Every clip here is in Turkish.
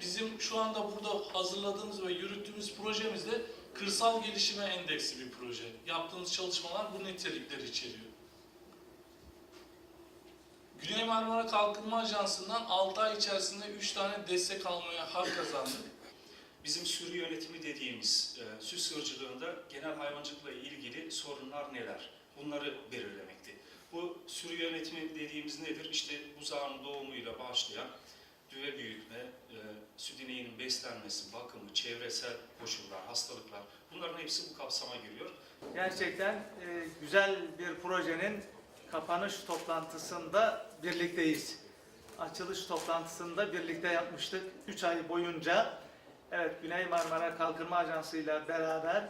bizim şu anda burada hazırladığımız ve yürüttüğümüz projemizde kırsal gelişime endeksli bir proje. Yaptığımız çalışmalar bu nitelikleri içeriyor. Güney Marmara Kalkınma Ajansı'ndan 6 ay içerisinde 3 tane destek almaya hak kazandık. Bizim sürü yönetimi dediğimiz e, süs sığırcılığında genel hayvancılıkla ilgili sorunlar neler? Bunları belirlemekti. Bu sürü yönetimi dediğimiz nedir? İşte buzağının doğumuyla başlayan düve büyütme, e, süt ineğinin beslenmesi, bakımı, çevresel koşullar, hastalıklar bunların hepsi bu kapsama giriyor. Gerçekten e, güzel bir projenin kapanış toplantısında birlikteyiz. Açılış toplantısında birlikte yapmıştık. 3 ay boyunca evet Güney Marmara Kalkınma Ajansı ile beraber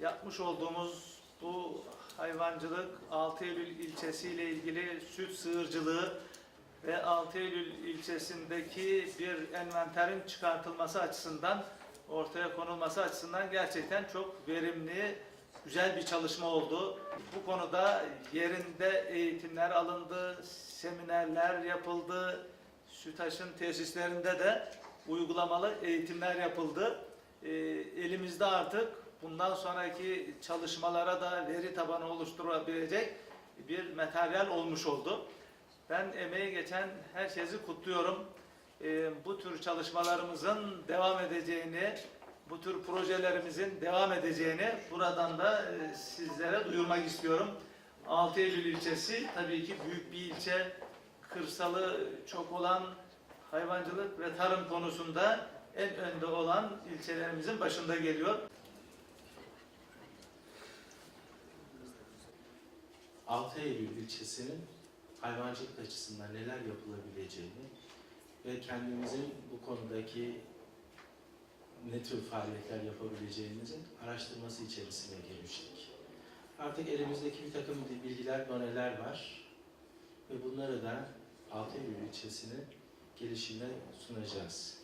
yapmış olduğumuz bu hayvancılık 6 Eylül ilçesiyle ilgili süt sığırcılığı ve 6 Eylül ilçesindeki bir envanterin çıkartılması açısından ortaya konulması açısından gerçekten çok verimli, güzel bir çalışma oldu. Bu konuda yerinde eğitimler alındı, seminerler yapıldı, Sütaş'ın tesislerinde de uygulamalı eğitimler yapıldı. Ee, elimizde artık bundan sonraki çalışmalara da veri tabanı oluşturabilecek bir materyal olmuş oldu. Ben emeği geçen herkesi kutluyorum. Ee, bu tür çalışmalarımızın devam edeceğini, bu tür projelerimizin devam edeceğini buradan da e, sizlere duyurmak istiyorum. 6 Eylül ilçesi tabii ki büyük bir ilçe, kırsalı çok olan hayvancılık ve tarım konusunda en önde olan ilçelerimizin başında geliyor. 6 Eylül ilçesinin hayvancılık açısından neler yapılabileceğini ve kendimizin bu konudaki ne tür faaliyetler yapabileceğimizin araştırması içerisine girmiştik. Artık elimizdeki bir takım bilgiler, doneler var ve bunları da 6 Eylül ilçesinin gelişimine sunacağız.